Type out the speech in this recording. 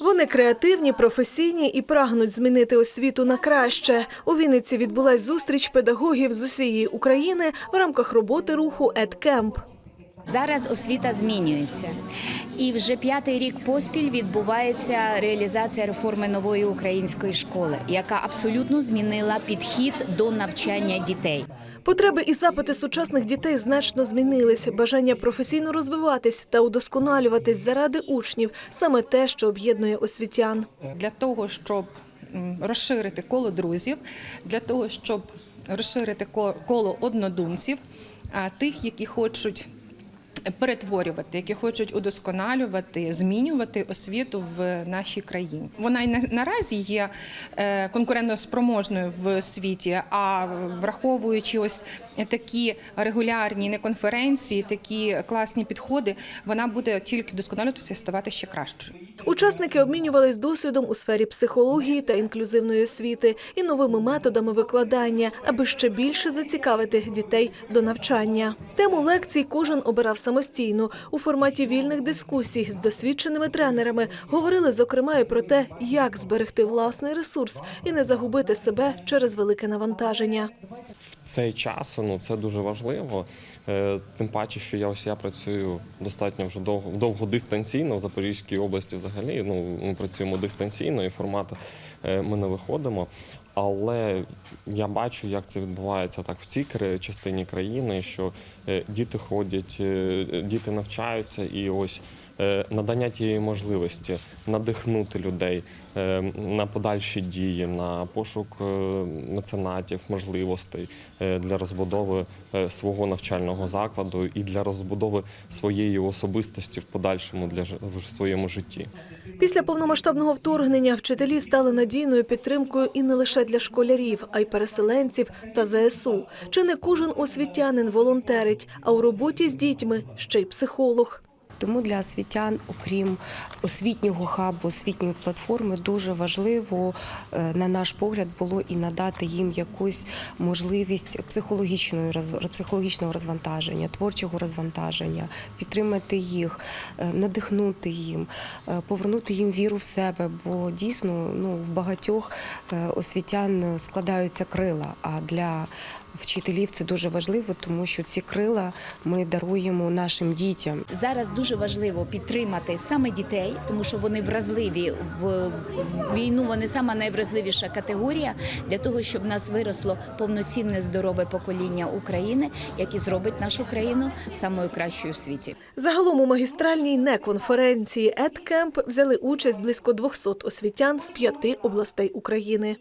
Вони креативні, професійні і прагнуть змінити освіту на краще. У Вінниці відбулась зустріч педагогів з усієї України в рамках роботи руху «Едкемп». Зараз освіта змінюється, і вже п'ятий рік поспіль відбувається реалізація реформи нової української школи, яка абсолютно змінила підхід до навчання дітей. Потреби і запити сучасних дітей значно змінились. Бажання професійно розвиватись та удосконалюватись заради учнів саме те, що об'єднує освітян. для того, щоб розширити коло друзів, для того, щоб розширити ко- коло однодумців, а тих, які хочуть. Перетворювати, які хочуть удосконалювати, змінювати освіту в нашій країні. Вона й на- наразі є е, конкурентоспроможною в світі. А враховуючи ось такі регулярні не конференції, такі класні підходи, вона буде тільки досконалюватися і ставати ще кращою. Учасники обмінювались досвідом у сфері психології та інклюзивної освіти і новими методами викладання, аби ще більше зацікавити дітей до навчання. Тему лекцій кожен обирав самостійно у форматі вільних дискусій з досвідченими тренерами. Говорили зокрема і про те, як зберегти власний ресурс і не загубити себе через велике навантаження. цей час ну це дуже важливо. Е, Тим паче, що я ось я працюю достатньо вже довго довго дистанційно в Запорізькій області. Взагалі, ну ми працюємо дистанційно, і формати е, ми не виходимо. Але я бачу, як це відбувається так в цій частині країни, що е, діти ходять, е, діти навчаються, і ось е, надання тієї можливості надихнути людей на подальші дії, на пошук меценатів, можливостей для розбудови свого навчального закладу і для розбудови своєї особистості в подальшому для в своєму житті. Після повномасштабного вторгнення вчителі стали надійною підтримкою і не лише для школярів, а й переселенців та ЗСУ. Чи не кожен освітянин волонтерить, а у роботі з дітьми ще й психолог. Тому для освітян, окрім освітнього хабу, освітньої платформи, дуже важливо, е, на наш погляд, було і надати їм якусь можливість психологічної психологічного розвантаження, творчого розвантаження, підтримати їх, е, надихнути їм, е, повернути їм віру в себе. Бо дійсно ну, в багатьох освітян складаються крила. А для вчителів це дуже важливо, тому що ці крила ми даруємо нашим дітям. Зараз дуже важливо підтримати саме дітей, тому що вони вразливі в війну. Вони сама найвразливіша категорія для того, щоб в нас виросло повноцінне здорове покоління України, яке зробить нашу країну самою кращою в світі. Загалом у магістральній неконференції «Едкемп» взяли участь близько 200 освітян з п'яти областей України.